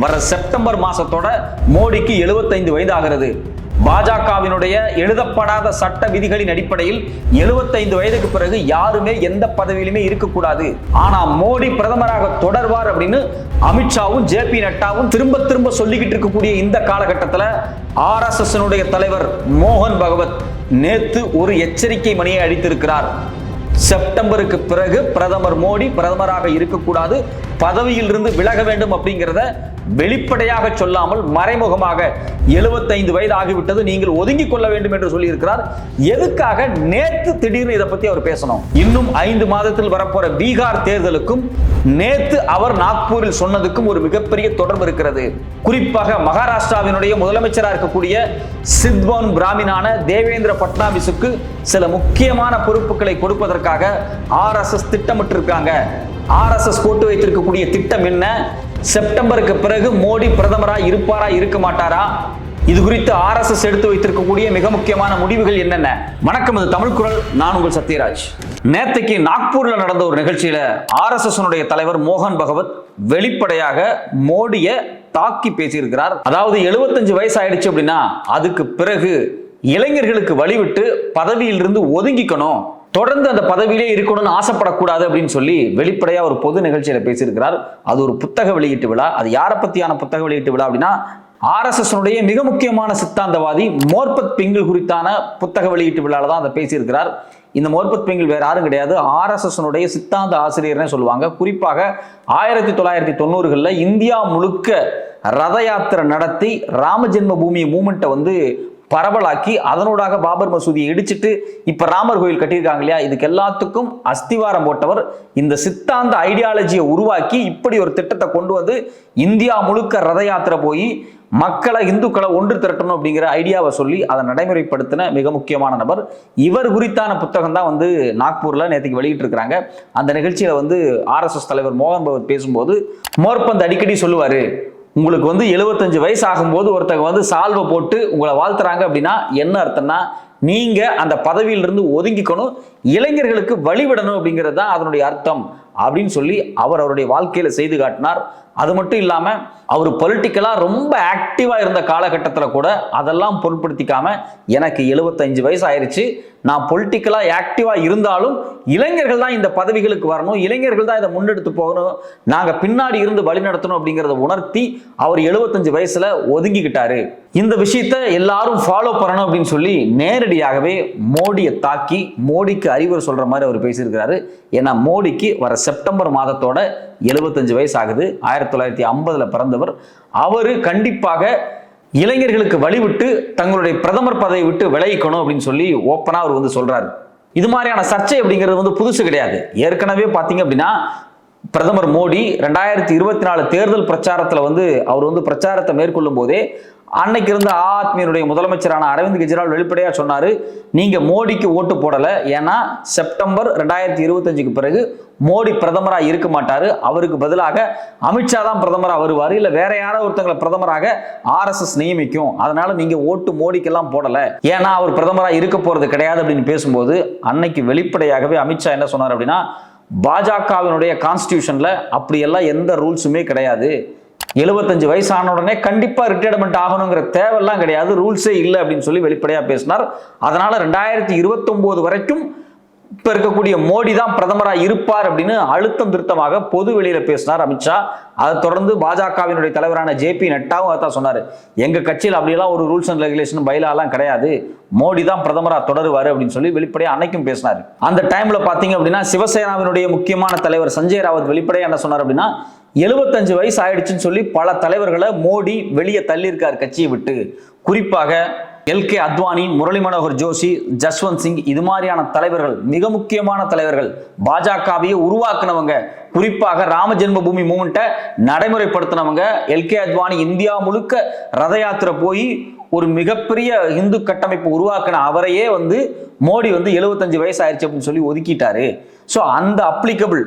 வர செப்டம்பர் மாசத்தோட மோடிக்கு 75 வயது ஆகிறது பாஜகவினுடைய எழுதப்படாத சட்ட விதிகளின் அடிப்படையில் 75 வயதுக்கு பிறகு யாருமே எந்த பதவியிலுமே இருக்கக்கூடாது. ஆனா மோடி பிரதமராக தொடர்வார் அப்படின்னு அமித்ஷாவும் ஜே பி நட்டாவும் திரும்ப திரும்ப சொல்லிக்கிட்டு இருக்கக்கூடிய இந்த காலகட்டத்தில் ஆர்எஸ்எஸ் தலைவர் மோகன் பகவத் நேத்து ஒரு எச்சரிக்கை மணியை அடித்திருக்கிறார் செப்டம்பருக்கு பிறகு பிரதமர் மோடி பிரதமராக இருக்கக்கூடாது. பதவியிலிருந்து விலக வேண்டும் அப்படிங்கிறத வெளிப்படையாக சொல்லாமல் மறைமுகமாக 75 வயது ஆகிவிட்டது. நீங்கள் ஒதுங்கிக் கொள்ள வேண்டும் என்று சொல்லியிருக்கிறார். எதுக்காக நேத்து திடீர்னு இதை பத்தி அவர் பேசணும்? இன்னும் ஐந்து மாதத்தில் வரப்போற பீகார் தேர்தலுக்கும் நேத்து அவர் நாக்பூரில் சொன்னதுக்கும் ஒரு மிகப்பெரிய தொடர்பு இருக்கிறது. குறிப்பாக மகாராஷ்டிராவினுடைய முதலமைச்சராக இருக்கக்கூடிய சித்வான் பிராமினான தேவேந்திர பட்னாவிஸுக்கு சில முக்கியமான பொறுப்புகளை கொடுப்பதற்காக ஆர்எஸ்எஸ் திட்டமிட்டிருக்காங்க. ஆர்எஸ்எஸ் போட்டு வைத்திருக்கக்கூடிய திட்டம் என்ன? செப்டம்பருக்கு பிறகு மோடி பிரதமரா இருப்பாரா இருக்க மாட்டாரா? இது குறித்து ஆர்எஸ்எஸ் எடுத்து வைத்திருக்கக்கூடிய மிக முக்கியமான முடிவுகள் என்னென்ன? வணக்கம் இது தமிழ் குரல். நான் உங்கள் சத்யராஜ். நேத்தைக்கு நாக்பூர்ல நடந்த ஒரு நிகழ்ச்சியில ஆர்எஸ்எஸ் தலைவர் மோகன் பகவத் வெளிப்படையாக மோடியை தாக்கி பேசியிருக்கிறார். அதாவது 75 வயசு ஆயிடுச்சு அப்படின்னா அதுக்கு பிறகு இளைஞர்களுக்கு வழிவிட்டு பதவியிலிருந்து ஒதுங்கிக்கணும். தொடர்ந்து அந்த பதவியிலே இருக்கணும்னு ஆசைப்படக்கூடாது அப்படின்னு சொல்லி வெளிப்படையா ஒரு பொது நிகழ்ச்சியில பேசியிருக்கிறார். அது ஒரு புத்தக வெளியீட்டு விழா. அது யாரை பத்தியான புத்தக வெளியீட்டு விழா அப்படின்னா ஆர்எஸ்எஸ்னுடைய மிக முக்கியமான சித்தாந்தவாதி மோர்பத் பிங்கிள் குறித்தான புத்தக வெளியீட்டு விழாவில் தான் அதை பேசியிருக்கிறார். இந்த மோர்பத் பிங்கிள் வேற யாரும் கிடையாது. ஆர்எஸ்எஸ்னுடைய சித்தாந்த ஆசிரியர்னே சொல்லுவாங்க. குறிப்பாக ஆயிரத்தி தொள்ளாயிரத்தி தொண்ணூறுகளில் இந்தியா முழுக்க ரத யாத்திரை நடத்தி ராமஜென்ம பூமி மூமெண்ட்டை வந்து பரவலாக்கி அதனூடாக பாபர் மசூதியை இடிச்சிட்டு இப்ப ராமர் கோயில் கட்டியிருக்காங்க இல்லையா? இதுக்கு எல்லாத்துக்கும் அஸ்திவாரம் போட்டவர் இந்த சித்தாந்த ஐடியாலஜியை உருவாக்கி இப்படி ஒரு திட்டத்தை கொண்டு வந்து இந்தியா முழுக்க ரத யாத்திரை போய் மக்களை இந்துக்களை ஒன்று திரட்டணும் அப்படிங்கிற ஐடியாவை சொல்லி அதை நடைமுறைப்படுத்தின மிக முக்கியமான நபர். இவர் குறித்தான புத்தகம் தான் வந்து நாக்பூர்ல நேற்றுக்கு வெளியிட்டிருக்கிறாங்க. அந்த நிகழ்ச்சியில வந்து ஆர்எஸ்எஸ் தலைவர் மோகன் பகவத் பேசும்போது மோர்பந்த் அடிக்கடி சொல்லுவாரு உங்களுக்கு வந்து 75 வயசு ஆகும்போது ஒருத்தங்க வந்து சால்வை போட்டு உங்களை வாழ்த்துறாங்க அப்படின்னா என்ன அர்த்தம்னா நீங்க அந்த பதவியிலிருந்து ஒதுங்கிக்கணும் இளைஞர்களுக்கு வழிவிடணும் அப்படிங்கிறது தான் அதனுடைய அர்த்தம் அப்படின்னு சொல்லி அவர் அவருடைய வாழ்க்கையில செய்து காட்டினார். அது மட்டும் இல்லாம அவர் பொலிட்டிக்கலா ரொம்ப ஆக்டிவா இருந்த காலகட்டத்தில் கூட அதெல்லாம் பொருட்படுத்திக்காம எனக்கு 75 வயசு ஆயிடுச்சு நான் பொலிட்டிக்கலா ஆக்டிவா இருந்தாலும் இளைஞர்கள் தான் இந்த பதவிகளுக்கு வரணும். இளைஞர்கள் தான் இதை முன்னெடுத்து போகணும். நாங்கள் பின்னாடி இருந்து வழி நடத்தணும் அப்படிங்கிறத உணர்த்தி அவர் 75 வயசுல ஒதுங்கிக்கிட்டாரு. இந்த விஷயத்த எல்லாரும் ஃபாலோ பண்ணணும் அப்படின்னு சொல்லி நேரடியாகவே மோடியை தாக்கி மோடிக்கு அறிவுரை சொல்ற மாதிரி அவர் பேசியிருக்கிறாரு. ஏன்னா மோடிக்கு வர செப்டம்பர் மாதத்தோட 75 வயசு ஆகுது. ஆயிரத்தி தொள்ளாயிரத்தி ஐம்பதுல பிறந்தவர். அவர் கண்டிப்பாக இளைஞர்களுக்கு வழிவிட்டு தங்களுடைய பிரதமர் பதவியை விட்டு விலகிக்கணும் அப்படின்னு சொல்லி ஓப்பனாக அவர் வந்து சொல்றாரு. இது மாதிரியான சர்ச்சை அப்படிங்கிறது வந்து புதுசு கிடையாது. ஏற்கனவே பார்த்தீங்க அப்படின்னா பிரதமர் மோடி ரெண்டாயிரத்தி இருபத்தி நாலு தேர்தல் பிரச்சாரத்தில் வந்து அவர் வந்து பிரச்சாரத்தை மேற்கொள்ளும் போதே அன்னைக்கு இருந்த ஆத்மியனுடைய முதலமைச்சரான அரவிந்த் கெஜ்ரிவால் வெளிப்படையாக சொன்னார் நீங்கள் மோடிக்கு ஓட்டு போடலை. ஏன்னா செப்டம்பர் ரெண்டாயிரத்தி இருபத்தஞ்சுக்கு பிறகு மோடி பிரதமராக இருக்க மாட்டார். அவருக்கு பதிலாக அமித்ஷா தான் பிரதமராக வருவார். இல்லை வேற யாரோ ஒருத்தங்களை பிரதமராக ஆர்எஸ்எஸ் நியமிக்கும். அதனால நீங்கள் ஓட்டு மோடிக்கெல்லாம் போடலை. ஏன்னா அவர் பிரதமராக இருக்க போகிறது கிடையாது அப்படின்னு பேசும்போது அன்னைக்கு வெளிப்படையாகவே அமித்ஷா என்ன சொன்னார் அப்படின்னா பாஜகவினுடைய கான்ஸ்டியூஷன்ல அப்படியெல்லாம் எந்த ரூல்ஸுமே கிடையாது. 75 வயசான உடனே கண்டிப்பா ரிட்டையர்மெண்ட் ஆகணுங்கிற தேவையெல்லாம் கிடையாது. ரூல்ஸே இல்லை அப்படின்னு சொல்லி வெளிப்படையா பேசினார். அதனால ரெண்டாயிரத்தி இருபத்தொன்பது வரைக்கும் இப்ப இருக்கக்கூடிய மோடி தான் பிரதமராக இருப்பார் அப்படின்னு அழுத்தம் திருத்தமாக பொது வெளியில பேசினார் அமித்ஷா அதை தொடர்ந்து பாஜகவினுடைய தலைவரான ஜே பி நட்டாவும் அதான் சொன்னாரு. எங்க கட்சியில் அப்படியெல்லாம் ஒரு ரூல்ஸ் அண்ட் ரெகுலேஷன் பயிலாலாம் கிடையாது. மோடி தான் பிரதமராக தொடருவார் அப்படின்னு சொல்லி வெளிப்படையாக அன்னைக்கும் பேசினாரு. அந்த டைம்ல பாத்தீங்க அப்படின்னா சிவசேனாவினுடைய முக்கியமான தலைவர் சஞ்சய் ராவத் வெளிப்படையா என்ன சொன்னார் அப்படின்னா 75 வயசு ஆயிடுச்சுன்னு சொல்லி பல தலைவர்களை மோடி வெளியே தள்ளியிருக்கார் கட்சியை விட்டு. குறிப்பாக எல்கே அத்வானி முரளி மனோகர் ஜோஷி ஜஸ்வந்த் சிங் இது மாதிரியான தலைவர்கள் மிக முக்கியமான தலைவர்கள் பாஜகவையே உருவாக்குனவங்க. குறிப்பாக ராம ஜென்மபூமி மூமெண்ட்டை நடைமுறைப்படுத்தினவங்க. எல்கே அத்வானி இந்தியா முழுக்க ரத யாத்திரை போய் ஒரு மிகப்பெரிய இந்து கட்டமைப்பு உருவாக்கின அவரையே வந்து மோடி வந்து 75 வயசு ஆயிடுச்சு அப்படின்னு சொல்லி ஒதுக்கிட்டாரு. ஸோ அந்த அப்ளிகபிள்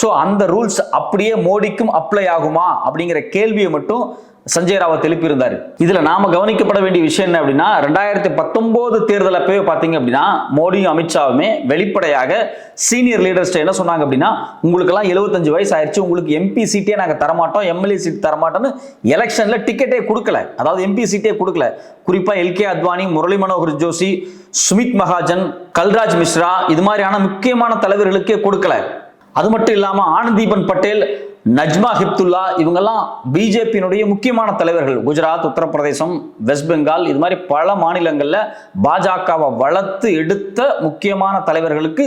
ஸோ அந்த ரூல்ஸ் அப்படியே மோடிக்கும் அப்ளை ஆகுமா அப்படிங்கிற கேள்வியை மட்டும் சஞ்சய் ராவத் எழுப்பியிருந்தாரு. இதில் நாம் கவனிக்கப்பட வேண்டிய விஷயம் என்ன அப்படின்னா ரெண்டாயிரத்தி பத்தொம்போது தேர்தல் அப்பவே பார்த்தீங்க அப்படின்னா மோடியும் அமித்ஷாவுமே வெளிப்படையாக சீனியர் லீடர்ஸ்ட்டை என்ன சொன்னாங்க அப்படின்னா உங்களுக்கெல்லாம் எழுபத்தஞ்சு வயசு ஆயிடுச்சு உங்களுக்கு எம்பி சீட்டே நாங்கள் தரமாட்டோம் எம்எல்ஏ சீட் தரமாட்டோம்னு எலெக்ஷனில் டிக்கெட்டே கொடுக்கல. அதாவது எம்பி சீட்டே கொடுக்கல. குறிப்பாக எல்கே அத்வானி முரளி மனோகர் ஜோஷி சுமித் மகாஜன் கல்ராஜ் மிஸ்ரா இது மாதிரியான முக்கியமான தலைவர்களுக்கே கொடுக்கல. அது மட்டும் இல்லாமல் ஆனந்தீபன் பட்டேல் நஜ்மா ஹிப்துல்லா இவங்கெல்லாம் பிஜேபியினுடைய முக்கியமான தலைவர்கள். குஜராத் உத்தரப்பிரதேசம் வெஸ்ட் பெங்கால் இது மாதிரி பல மாநிலங்களில் பாஜகவை வளர்த்து எடுத்த முக்கியமான தலைவர்களுக்கு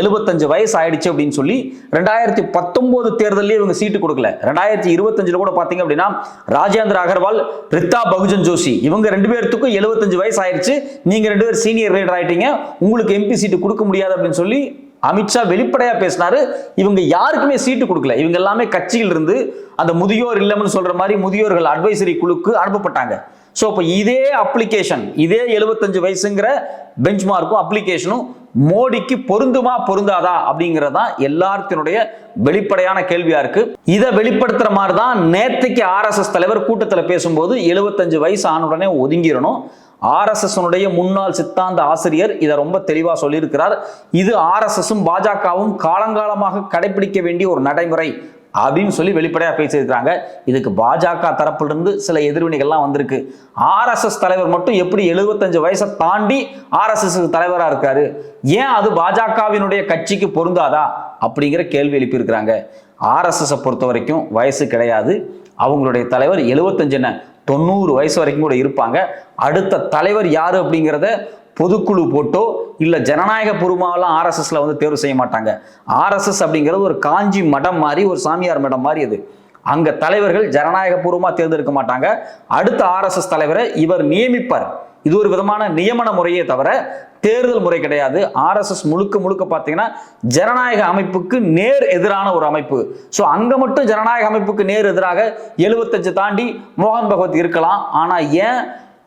எழுபத்தஞ்சு வயசு ஆயிடுச்சு அப்படின்னு சொல்லி ரெண்டாயிரத்தி பத்தொன்பது தேர்தலில் இவங்க சீட்டு கொடுக்கல. ரெண்டாயிரத்தி இருபத்தஞ்சில் கூட பார்த்தீங்க அப்படின்னா ராஜேந்திர அகர்வால் ரித்தா பகுஜன் ஜோஷி இவங்க ரெண்டு பேர்த்துக்கும் எழுபத்தஞ்சு வயசு ஆயிடுச்சு. நீங்கள் ரெண்டு பேர் சீனியர் லீடர் ஆயிட்டீங்க. உங்களுக்கு எம்பி சீட்டு கொடுக்க முடியாது அப்படின்னு சொல்லி அமித்ஷா வெளிப்படையா பேசினாரு. இவங்க யாருக்குமே சீட்டு கொடுக்கல. இவங்க எல்லாமே கட்சியில் இருந்து அந்த முதியோர் இல்லம்னு சொல்ற மாதிரி முதியோர்கள் அட்வைசரி குழுக்கு அனுப்பப்பட்டாங்க. ஸோ இப்போ இதே அப்ளிகேஷன் இதே எழுபத்தஞ்சு வயசுங்கிற பெஞ்ச் மார்க்கும் அப்ளிகேஷனும் மோடிக்கு பொருந்துமா பொருந்தாதா அப்படிங்கறதான் எல்லாத்தினுடைய வெளிப்படையான கேள்வியா இருக்கு. இதை வெளிப்படுத்துற மாதிரி தான் நேத்தைக்கு ஆர்எஸ்எஸ் தலைவர் கூட்டத்தில் பேசும்போது எழுபத்தஞ்சு வயசு ஆன உடனே ஒதுங்கிடணும். ஆர்எஸ்எஸ்னுடைய முன்னாள் சித்தாந்த ஆசிரியர் இதை ரொம்ப தெளிவாக சொல்லியிருக்கிறார். இது ஆர்எஸ்எஸும் பாஜகவும் காலங்காலமாக கடைபிடிக்க வேண்டிய ஒரு நடைமுறை அப்படின்னு சொல்லி வெளிப்படையாக பேசியிருக்கிறாங்க. இதுக்கு பாஜக தரப்பிலிருந்து சில எதிர்வினைகள்லாம் வந்திருக்கு. ஆர்எஸ்எஸ் தலைவர் மட்டும் எப்படி எழுபத்தஞ்சு வயசை தாண்டி ஆர்எஸ்எஸ் தலைவராக இருக்காரு? ஏன் அது பாஜகவினுடைய கட்சிக்கு பொருந்தாதா? அப்படிங்கிற கேள்வி எழுப்பியிருக்கிறாங்க. ஆர்எஸ்எஸ்ஸை பொறுத்த வரைக்கும் வயசு கிடையாது. அவங்களுடைய தலைவர் எழுபத்தஞ்சு என்ன? தொண்ணூறு வயசு வரைக்கும் கூட இருப்பாங்க. அடுத்த தலைவர் யார் அப்படிங்கிறத பொதுக்குழு போட்டோ இல்லை ஜனநாயக பூர்வமாகலாம் ஆர்எஸ்எஸ்ல வந்து தேர்வு செய்ய மாட்டாங்க. ஆர்எஸ்எஸ் அப்படிங்கிறது ஒரு காஞ்சி மடம் மாதிரி ஒரு சாமியார் மடம் மாதிரி அது. அங்கே தலைவர்கள் ஜனநாயக பூர்வமாக தேர்ந்தெடுக்க மாட்டாங்க. அடுத்த ஆர்எஸ்எஸ் தலைவரை இவர் நியமிப்பார். இது ஒரு விதமான நியமன முறையே தவிர தேர்தல் முறை கிடையாது. ஆர்எஸ்எஸ் முழுக்க முழுக்க பார்த்தீங்கன்னா ஜனநாயக அமைப்புக்கு நேர் எதிரான ஒரு அமைப்பு. ஸோ அங்க மட்டும் ஜனநாயக அமைப்புக்கு நேர் எதிராக எழுபத்தஞ்சு தாண்டி மோகன் பகவத் இருக்கலாம். ஆனா ஏன்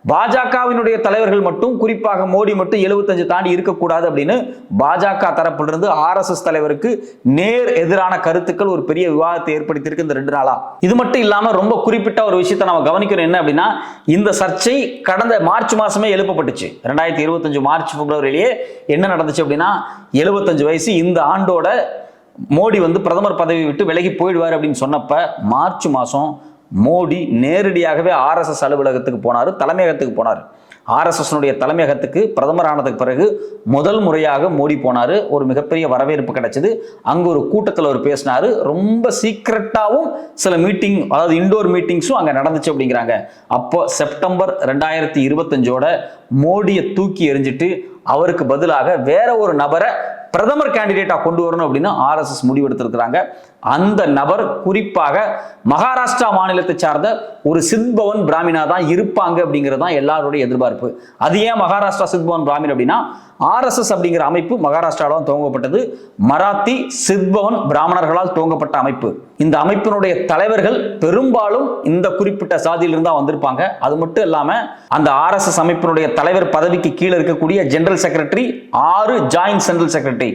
பாஜகவினுடைய தலைவர்கள் மட்டும் குறிப்பாக மோடி மட்டும் எழுபத்தஞ்சு தாண்டி இருக்கக்கூடாது அப்படின்னு பாஜக தரப்பிலிருந்து ஆர்எஸ்எஸ் தலைவருக்கு நேர் எதிரான கருத்துக்கள் ஒரு பெரிய விவாதத்தை ஏற்படுத்தியிருக்கு இந்த ரெண்டு நாளா. இது மட்டும் இல்லாம ரொம்ப குறிப்பிட்ட ஒரு விஷயத்தை நம்ம கவனிக்கணும் என்ன அப்படின்னா இந்த சர்ச்சை கடந்த மார்ச் மாசமே எழுப்பப்பட்டுச்சு. ரெண்டாயிரத்தி இருபத்தஞ்சு மார்ச் பிப்ரவரியிலேயே என்ன நடந்துச்சு அப்படின்னா எழுபத்தஞ்சு வயசு இந்த ஆண்டோட மோடி வந்து பிரதமர் பதவி விட்டு விலகி போயிடுவார் அப்படின்னு சொன்னப்ப மார்ச் மாசம் மோடி நேரடியாகவே ஆர்எஸ்எஸ் அலுவலகத்துக்கு போனார் தலைமையகத்துக்கு போனார். ஆர்எஸ்எஸ்னுடைய தலைமையகத்துக்கு பிரதமர் ஆனதுக்கு பிறகு முதல் முறையாக மோடி போனார். ஒரு மிகப்பெரிய வரவேற்பு கிடைச்சது. அங்கே ஒரு கூட்டத்தில் அவர் பேசினார். ரொம்ப சீக்ரெட்டாகவும் சில மீட்டிங் அதாவது இண்டோர் மீட்டிங்ஸும் அங்கே நடந்துச்சு அப்படிங்கிறாங்க. அப்போ செப்டம்பர் ரெண்டாயிரத்தி இருபத்தஞ்சோட மோடியை தூக்கி எறிஞ்சிட்டு அவருக்கு பதிலாக வேற ஒரு நபரை பிரதமர் கேண்டிடேட்டாக கொண்டு வரணும் அப்படின்னு ஆர்எஸ்எஸ் முடிவெடுத்திருக்கிறாங்க. அந்த நபர் குறிப்பாக மகாராஷ்டிரா மாநிலத்தை சார்ந்த ஒரு சித்பவன் பிராமினா தான் இருப்பாங்க அப்படிங்கிறது தான் எல்லாருடைய எதிர்பார்ப்பு. அது ஏன் மகாராஷ்டிரா சித்பவன் பிராமின் அப்படின்னா ஆர்எஸ்எஸ் அப்படிங்கிற அமைப்பு மகாராஷ்டிராவில் தான் துவங்கப்பட்டது. மராத்தி சித்பவன் பிராமணர்களால் துவங்கப்பட்ட அமைப்பு. இந்த அமைப்பினுடைய தலைவர்கள் பெரும்பாலும் இந்த குறிப்பிட்ட சாதியிலிருந்து தான் வந்திருப்பாங்க. அது மட்டும் இல்லாம அந்த ஆர்எஸ்எஸ் அமைப்பினுடைய தலைவர் பதவிக்கு கீழே இருக்கக்கூடிய ஜெனரல் செக்ரட்டரி ஆறு ஜாயின்ட் சென்ட்ரல் செக்ரட்டரி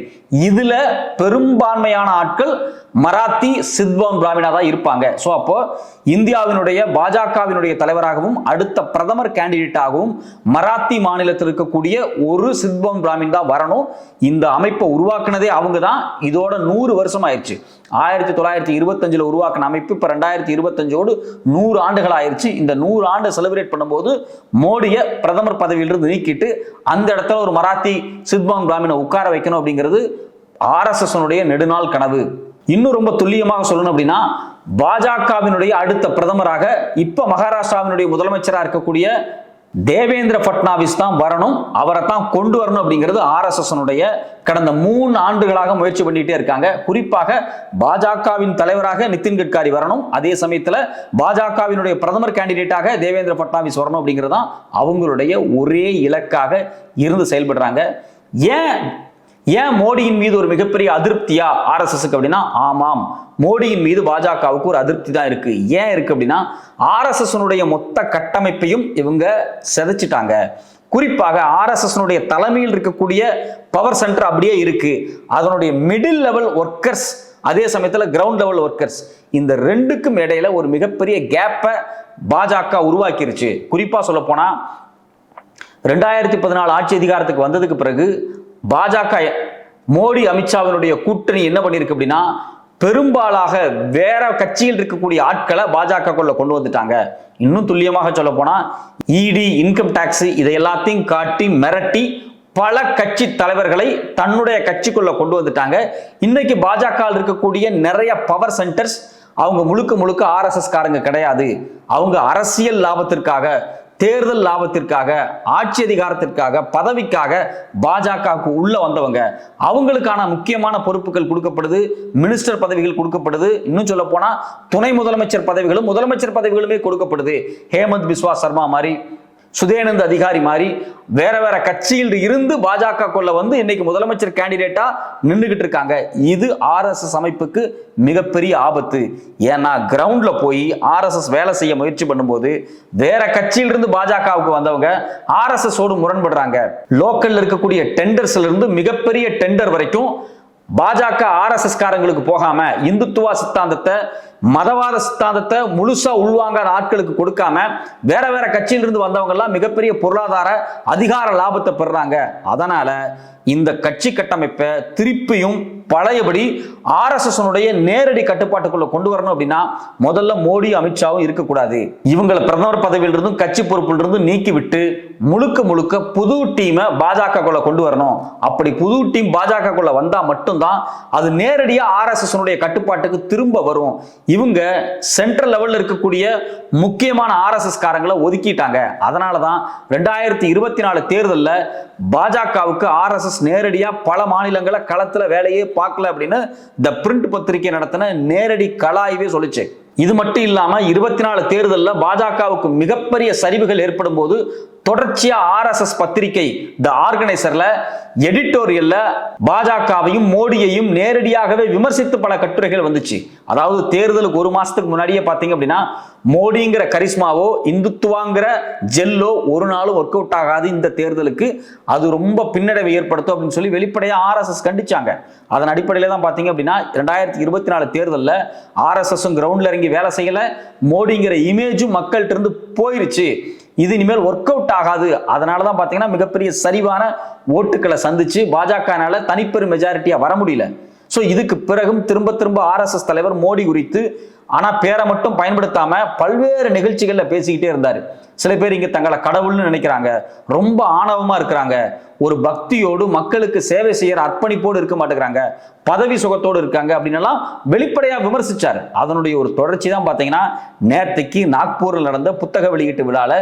இதுல பெரும்பான்மையான ஆட்கள் மராத்தி சித்வம் பிராமினா தான் இருப்பாங்க. ஸோ அப்போ இந்தியாவினுடைய பாஜகவினுடைய தலைவராகவும் அடுத்த பிரதமர் கேண்டிடேட்டாகவும் மராத்தி மாநிலத்தில் இருக்கக்கூடிய ஒரு சித்வம் பிராமின் தான் வரணும். இந்த அமைப்பை உருவாக்குனதே அவங்க தான். இதோட நூறு வருஷம் ஆயிடுச்சு. ஆயிரத்தி தொள்ளாயிரத்தி இருபத்தஞ்சில் உருவாக்கின அமைப்பு இப்போ ரெண்டாயிரத்தி இருபத்தஞ்சோடு நூறு ஆண்டுகள் ஆயிடுச்சு. இந்த நூறு ஆண்டு செலிப்ரேட் பண்ணும்போது மோடியை பிரதமர் பதவியிலிருந்து நீக்கிட்டு அந்த இடத்துல ஒரு மராத்தி சித்வான் பிராமினை உட்கார வைக்கணும் அப்படிங்கிறது ஆர்எஸ்எஸ்னுடைய நெடுநாள் கனவு. இன்னும் ரொம்ப துல்லியமாக சொல்லணும் அப்படின்னா பாஜகவினுடைய அடுத்த பிரதமராக இப்ப மகாராஷ்டிராவினுடைய முதலமைச்சராக இருக்கக்கூடிய தேவேந்திர பட்னாவிஸ் தான் வரணும். அவரை தான் கொண்டு வரணும் அப்படிங்கிறது ஆர்எஸ்எஸ்னுடைய கடந்த மூணு ஆண்டுகளாக முயற்சி பண்ணிட்டே இருக்காங்க. குறிப்பாக பாஜகவின் தலைவராக நிதின் கட்காரி வரணும். அதே சமயத்தில் பாஜகவினுடைய பிரதமர் கேண்டிடேட்டாக தேவேந்திர பட்னாவிஸ் வரணும் அப்படிங்கிறது தான் அவங்களுடைய ஒரே இலக்காக இருந்து செயல்படுறாங்க. ஏன் ஏன் மோடியின் மீது ஒரு மிகப்பெரிய அதிருப்தியா ஆர்எஸ்எஸ்க்கு அப்படின்னா ஆமாம் மோடியின் மீது பாஜகவுக்கு ஒரு அதிருப்தி தான் இருக்கு. ஏன் இருக்கு அப்படின்னா ஆர்எஸ்எஸ் மொத்த கட்டமைப்பையும் இவங்க செதைச்சிட்டாங்க. குறிப்பாக ஆர்எஸ்எஸ்னுடைய தலைமையில் இருக்கக்கூடிய பவர் சென்டர் அப்படியே இருக்கு. அதனுடைய மிடில் லெவல் ஒர்க்கர்ஸ் அதே சமயத்தில் கிரவுண்ட் லெவல் ஒர்க்கர்ஸ் இந்த ரெண்டுக்கும் இடையில ஒரு மிகப்பெரிய கேப்பை பாஜக உருவாக்கிருச்சு. குறிப்பாக சொல்ல போனால் ரெண்டாயிரத்தி பதினாலு ஆட்சி அதிகாரத்துக்கு வந்ததுக்கு பிறகு பாஜக மோடி அமித்ஷாவினுடைய கூட்டணி என்ன பண்ணியிருக்கு அப்படின்னா பெரும்பாலாக வேற கட்சியில் இருக்கக்கூடிய ஆட்களை பாஜக கொள்ள கொண்டு வந்துட்டாங்க. இன்னும் துல்லியமாக சொல்ல போனா இடி இன்கம் டாக்ஸ் இதை எல்லாத்தையும் காட்டி மிரட்டி பல கட்சி தலைவர்களை தன்னுடைய கட்சிக்குள்ள கொண்டு வந்துட்டாங்க. இன்னைக்கு பாஜக இருக்கக்கூடிய நிறைய பவர் சென்டர்ஸ் அவங்க முழுக்க முழுக்க ஆர்எஸ்எஸ் காரங்க கிடையாது. அவங்க அரசியல் லாபத்திற்காக தேர்தல் லாபத்திற்காக ஆட்சி அதிகாரத்திற்காக பதவிக்காக பாஜகவுக்கு உள்ள வந்தவங்க அவங்களுக்கான முக்கியமான பொறுப்புகள் கொடுக்கப்படுது மினிஸ்டர் பதவிகள் கொடுக்கப்படுது. இன்னும் சொல்ல போனா துணை முதலமைச்சர் பதவிகளும் முதலமைச்சர் பதவிகளுமே கொடுக்கப்படுது. ஹேமந்த் பிஸ்வா சர்மா மாதிரி சுதேனந்த் அதிகாரி மாதிரி வேற வேற கட்சியில் இருந்து பாஜக கொள்ள வந்து இன்னைக்கு முதலமைச்சர் கேண்டிடேட்டா நின்றுகிட்டு இருக்காங்க. இது ஆர்எஸ்எஸ் அமைப்புக்கு மிகப்பெரிய ஆபத்து. ஏன்னா கிரவுண்ட்ல போய் ஆர்எஸ்எஸ் வேலை செய்ய முயற்சி பண்ணும்போது வேற கட்சியிலிருந்து பாஜகவுக்கு வந்தவங்க ஆர்எஸ்எஸோடு முரண்படுறாங்க. லோக்கல்ல இருக்கக்கூடிய டெண்டர்ஸ்ல இருந்து மிகப்பெரிய டெண்டர் வரைக்கும் பாஜக ஆர்எஸ்எஸ் காரங்களுக்கு போகாம இந்துத்துவா சித்தாந்தத்தை மதவாத சித்தாந்தத்தை முழுசா உள்வாங்காத ஆட்களுக்கு கொடுக்காம வேற வேற கட்சியிலிருந்து வந்தவங்க எல்லாம் மிகப்பெரிய பொருளாதார அதிகார லாபத்தை பெறுறாங்க. அதனால இந்த கட்சி கட்டமைப்பை திருப்பியும் பழையபடி ஆர்எஸ்எஸ்னுடைய நேரடி கட்டுப்பாட்டுக்குள்ள கொண்டு வரணும் அப்படின்னா முதல்ல மோடி அமித்ஷாவும் இருக்கக்கூடாது. இவங்களை பிரதமர் பதவியிலிருந்தும் கட்சி பொறுப்பிலிருந்து நீக்கி விட்டு முழுக்க முழுக்க புது டீமை பாஜக குள்ள கொண்டு வரணும். அப்படி புது டீம் பாஜக குள்ள வந்தா மட்டும்தான் அது நேரடியாக ஆர்எஸ்எஸ்னுடைய கட்டுப்பாட்டுக்கு திரும்ப வரும். இவங்க சென்ட்ரல் லெவலில் இருக்கக்கூடிய முக்கியமான ஆர்எஸ்எஸ் காரங்களை ஒதுக்கிட்டாங்க. அதனால தான் ரெண்டாயிரத்தி இருபத்தி நாலு தேர்தலில் பாஜகவுக்கு ஆர்எஸ்எஸ் நேரடியாக பல மாநிலங்களை களத்தில் வேலையே பார்க்கல அப்படின்னு த பிரிண்ட் பத்திரிகை நடத்தின நேரடி கலாய்வே சொல்லுச்சு. இது மட்டும் இல்லாமல் இருபத்தி நாலு தேர்தலில் பாஜகவுக்கு மிகப்பெரிய சரிவுகள் ஏற்படும் போது தொடர்ச்சியா ஆர்எஸ்எஸ் பத்திரிகை த ஆர்கனைசர்ல எடிட்டோரியல்ல பாஜகவையும் மோடியையும் நேரடியாகவே விமர்சித்து பல கட்டுரைகள் வந்துச்சு. அதாவது தேர்தலுக்கு ஒரு மாசத்துக்கு முன்னாடியே பாத்தீங்க அப்படின்னா மோடிங்கிற கரிஸ்மாவோ இந்துத்துவாங்கிற ஜெல்லோ ஒரு நாளும் ஒர்க் அவுட் ஆகாது இந்த தேர்தலுக்கு. அது ரொம்ப பின்னடைவை ஏற்படுத்தும் அப்படின்னு சொல்லி வெளிப்படையா ஆர்எஸ்எஸ் கண்டிச்சாங்க. அதன் அடிப்படையில தான் பாத்தீங்க அப்படின்னா ரெண்டாயிரத்தி இருபத்தி நாலு தேர்தலில் ஆர்எஸ்எஸும் கிரவுண்ட்ல இறங்கி வேலை செய்யல. மோடிங்கிற இமேஜும் மக்கள்கிட்ட இருந்து போயிருச்சு. இது இனிமேல் ஒர்க் அவுட் ஆகாது. அதனால தான் பார்த்தீங்கன்னா மிகப்பெரிய சரிவான ஓட்டுக்களை சந்திச்சு பாஜகனால தனிப்பெரும் மெஜாரிட்டியாக வர முடியல. ஸோ இதுக்கு பிறகும் திரும்ப திரும்ப ஆர்எஸ்எஸ் தலைவர் மோடி குறித்து ஆனா பேரை மட்டும் பயன்படுத்தாம பல்வேறு நிகழ்ச்சிகள்ல பேசிக்கிட்டே இருந்தாரு. சில பேர் இங்க தங்களை கடவுள்னு நினைக்கிறாங்க. ரொம்ப ஆணவமா இருக்கிறாங்க. ஒரு பக்தியோடு மக்களுக்கு சேவை செய்யற அர்ப்பணிப்போடு இருக்க மாட்டேங்கிறாங்க. பதவி சுகத்தோடு இருக்காங்க அப்படின்னு எல்லாம் வெளிப்படையா அதனுடைய ஒரு தொடர்ச்சி தான் பாத்தீங்கன்னா நேற்றுக்கு நாக்பூரில் நடந்த புத்தக வெளியீட்டு விழால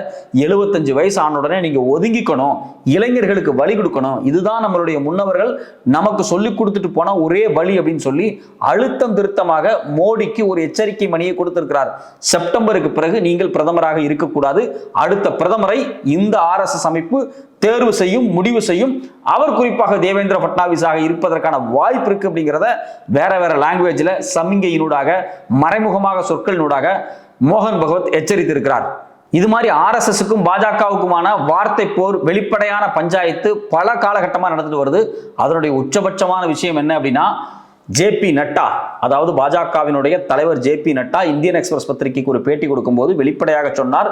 எழுபத்தஞ்சு வயசு ஆனவுடனே நீங்கள் நீங்க ஒதுங்கிக்கணும் இளைஞர்களுக்கு வழி கொடுக்கணும். இதுதான் நம்மளுடைய முன்னவர்கள் நமக்கு சொல்லி கொடுத்துட்டு போன ஒரே வழி அப்படின்னு சொல்லி அழுத்தம் திருத்தமாக மோடிக்கு ஒரு எச்சரிக்கை எச்சரிக்கை மணியை கொடுத்திருக்கிறார். செப்டம்பருக்கு பிறகு நீங்கள் பிரதமராக இருக்கக்கூடாது. அடுத்த பிரதமரை இந்த ஆர்எஸ்எஸ் அமைப்பு தேர்வு செய்யும் முடிவு செய்யும். அவர் குறிப்பாக தேவேந்திர பட்னாவிஸாக இருப்பதற்கான வாய்ப்பு இருக்கு அப்படிங்கிறத வேற வேற லாங்குவேஜில் சமிங்கையினூடாக மறைமுகமாக சொற்களினூடாக மோகன் பகவத் எச்சரித்திருக்கிறார். இது மாதிரி ஆர்எஸ்எஸ்க்கும் பாஜகவுக்குமான வார்த்தை போர் வெளிப்படையான பஞ்சாயத்து பல காலகட்டமாக நடந்துட்டு வருது. அதனுடைய உச்சபட்சமான விஷயம் என்ன அப்படின்னா ஜேபி நட்டா அதாவது பாஜகவினுடைய தலைவர் ஜேபி நட்டா இந்தியன் எக்ஸ்பிரஸ் பத்திரிகைக்கு ஒரு பேட்டி கொடுக்கும்போது வெளிப்படையாக சொன்னார்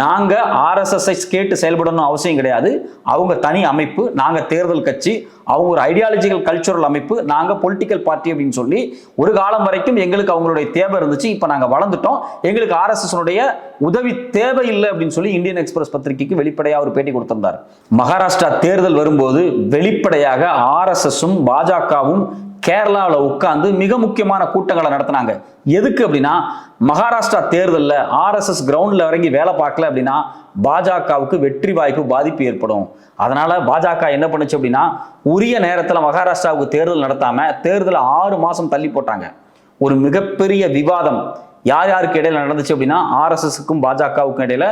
நாங்க ஆர்எஸ்எஸ்ஐ கேட்டு செயல்படணும் அவசியம் கிடையாது. அவங்க தனி அமைப்பு நாங்க தேர்தல் கட்சி அவங்க ஒரு ஐடியாலஜிக்கல் கல்ச்சுரல் அமைப்பு நாங்க பொலிட்டிக்கல் பார்ட்டி அப்படின்னு சொல்லி ஒரு காலம் வரைக்கும் எங்களுக்கு அவங்களுடைய தேவை இருந்துச்சு. இப்போ நாங்க வளர்ந்துட்டோம். எங்களுக்கு ஆர்எஸ்எஸ்னுடைய உதவி தேவை இல்லை அப்படின்னு சொல்லி இந்தியன் எக்ஸ்பிரஸ் பத்திரிகைக்கு வெளிப்படையாக ஒரு பேட்டி கொடுத்திருந்தார். மகாராஷ்டிரா தேர்தல் வரும்போது வெளிப்படையாக ஆர்எஸ்எஸும் பாஜகவும் கேரளாவில் உட்கார்ந்து மிக முக்கியமான கூட்டங்களை நடத்தினாங்க. எதுக்கு அப்படின்னா மகாராஷ்டிரா தேர்தலில் ஆர்எஸ்எஸ் கிரவுண்டில் இறங்கி வேலை பார்க்கல அப்படின்னா பாஜகவுக்கு வெற்றி வாய்ப்பு பாதிப்பு ஏற்படும். அதனால பாஜக என்ன பண்ணுச்சு அப்படின்னா உரிய நேரத்தில் மகாராஷ்டிராவுக்கு தேர்தல் நடத்தாமல் தேர்தலை ஆறு மாதம் தள்ளி போட்டாங்க. ஒரு மிகப்பெரிய விவாதம். யார் யாருக்கு இடையில நடந்துச்சு அப்படின்னா ஆர்எஸ்எஸ்க்கும் பாஜகவுக்கும் இடையில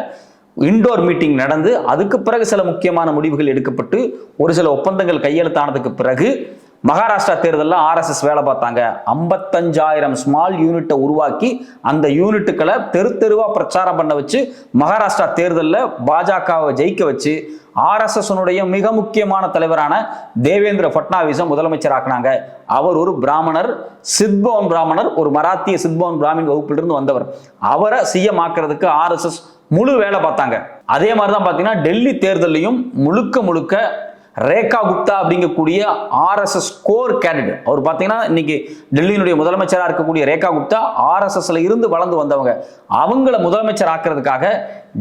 இண்டோர் மீட்டிங் நடந்து அதுக்கு பிறகு சில முக்கியமான முடிவுகள் எடுக்கப்பட்டு ஒரு சில ஒப்பந்தங்கள் கையெழுத்தானதுக்கு பிறகு மகாராஷ்டிரா தேர்தலில் ஆர்எஸ்எஸ் வேலை பார்த்தாங்க. ஐம்பத்தஞ்சாயிரம் ஸ்மால் யூனிட்டை உருவாக்கி அந்த யூனிட்டுகளை தெரு தெருவாக பிரச்சாரம் பண்ண வச்சு மகாராஷ்டிரா தேர்தலில் பாஜகவை ஜெயிக்க வச்சு ஆர்எஸ்எஸ்னுடைய மிக முக்கியமான தலைவரான தேவேந்திர ஃபட்னாவிஸை முதலமைச்சராக்குனாங்க. அவர் ஒரு பிராமணர் சித்பவன் பிராமணர் ஒரு மராத்திய சித்பவன் பிராமின் வகுப்பிலிருந்து வந்தவர். அவரை சிஎம் ஆக்குறதுக்கு ஆர்எஸ்எஸ் முழு வேலை பார்த்தாங்க. அதே மாதிரி தான் பார்த்தீங்கன்னா டெல்லி தேர்தலையும் முழுக்க முழுக்க ரேகா குப்தா அப்படிங்கக்கூடிய ஆர்எஸ்எஸ் கோர் கேண்டிடேட். அவர் பார்த்தீங்கன்னா இன்னைக்கு டெல்லியினுடைய முதலமைச்சராக இருக்கக்கூடிய ரேகா குப்தா ஆர்எஸ்எஸ்ல இருந்து வளர்ந்து வந்தவங்க. அவங்கள முதலமைச்சர் ஆக்குறதுக்காக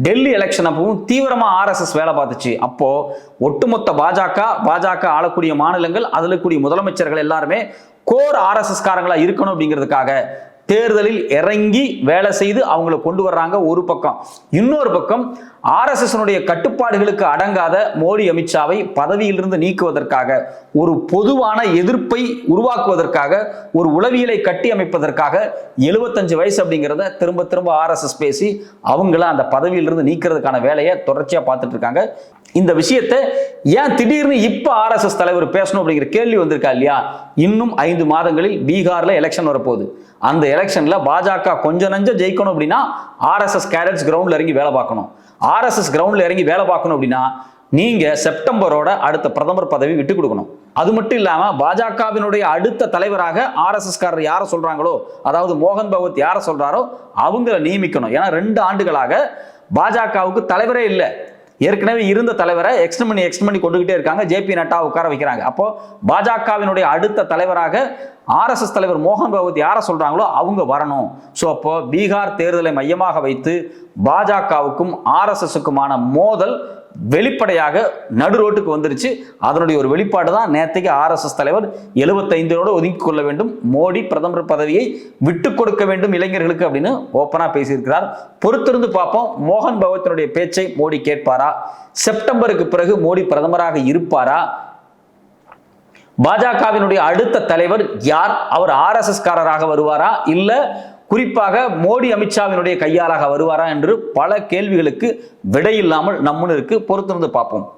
டெல்லி எலெக்ஷன் அப்பவும் தீவிரமாக ஆர்எஸ்எஸ் வேலை பார்த்துச்சு. அப்போ ஒட்டுமொத்த பாஜக பாஜக ஆளக்கூடிய மாநிலங்கள் அதில் கூடிய முதலமைச்சர்கள் எல்லாருமே கோர் ஆர்எஸ்எஸ் காரங்களா இருக்கணும் அப்படிங்கிறதுக்காக தேர்தலில் இறங்கி வேலை செய்து அவங்கள கொண்டு வர்றாங்க ஒரு பக்கம். இன்னொரு பக்கம் ஆர்எஸ்எஸ்னுடைய கட்டுப்பாடுகளுக்கு அடங்காத மோடி அமித்ஷாவை பதவியிலிருந்து நீக்குவதற்காக ஒரு பொதுவான எதிர்ப்பை உருவாக்குவதற்காக ஒரு உளவியலை கட்டி அமைப்பதற்காக எழுபத்தஞ்சு வயசு அப்படிங்கிறத திரும்ப திரும்ப ஆர்எஸ்எஸ் பேசி அவங்கள அந்த பதவியிலிருந்து நீக்கிறதுக்கான வேலையை தொடர்ச்சியாக பார்த்துட்டு இருக்காங்க. இந்த விஷயத்தை ஏன் திடீர்னு இப்போ ஆர்எஸ்எஸ் தலைவர் பேசணும் அப்படிங்கிற கேள்வி வந்திருக்கா இல்லையா? இன்னும் ஐந்து மாதங்களில் பீகாரில் எலெக்ஷன் வரப்போகுது. அந்த எலெக்ஷன்ல பாஜக கொஞ்சம் நஞ்சம் ஜெயிக்கணும் அப்படின்னா ஆர்எஸ்எஸ் கேரட்ஸ் கிரவுண்ட்ல இறங்கி வேலை பார்க்கணும். ஆர்எஸ்எஸ் கிரவுண்ட்ல இறங்கி வேலை பார்க்கணும் அப்படின்னா நீங்க செப்டம்பரோட அடுத்த பிரதமர் பதவி விட்டு கொடுக்கணும். அது மட்டும் இல்லாம பாஜகவினுடைய அடுத்த தலைவராக ஆர்எஸ்எஸ் காரர் யாரை சொல்றாங்களோ அதாவது மோகன் பகவத் யாரை சொல்றாரோ அவங்கள நியமிக்கணும். ஏன்னா ரெண்டு ஆண்டுகளாக பாஜகவுக்கு தலைவரே இல்லை. ஏற்கனவே இருந்த தலைவரை எக்ஸ்டன் பண்ணி எக்ஸ்டன் பண்ணி கொண்டுகிட்டே இருக்காங்க. ஜேபி நட்டா உட்கார வைக்கிறாங்க. அப்போ பாஜகவினுடைய அடுத்த தலைவராக ஆர்எஸ்எஸ் தலைவர் மோகன் பகவத் யாரை சொல்றாங்களோ அவங்க வரணும். ஸோ அப்போ பீகார் தேர்தலை மையமாக வைத்து பாஜகவுக்கும் ஆர்எஸ்எஸ்க்குமான மோதல் வெளிப்படையாக நடு ரோட்டுக்கு வந்துருச்சு. அதனுடைய ஒரு வெளிப்பாடு தான் நேற்றைக்கு ஆர்எஸ்எஸ் தலைவர் எழுபத்தைந்தோடு ஒதுக்கி கொள்ள வேண்டும். மோடி பிரதமர் பதவியை விட்டு கொடுக்க வேண்டும் இளைஞர்களுக்கு அப்படின்னு ஓப்பனாக பேசியிருக்கிறார். பொறுத்திருந்து பார்ப்போம். மோகன் பகவத்தினுடைய பேச்சை மோடி கேட்பாரா? செப்டம்பருக்கு பிறகு மோடி பிரதமராக இருப்பாரா? பாஜகவினுடைய அடுத்த தலைவர் யார்? அவர் ஆர்எஸ்எஸ்காரராக வருவாரா? இல்ல குறிப்பாக மோடி அமித்ஷாவினுடைய கையாளாக வருவாரா என்று பல கேள்விகளுக்கு விடையில்லாமல் நம்முன்னு இருக்கு பொறுத்திருந்து பார்ப்போம்.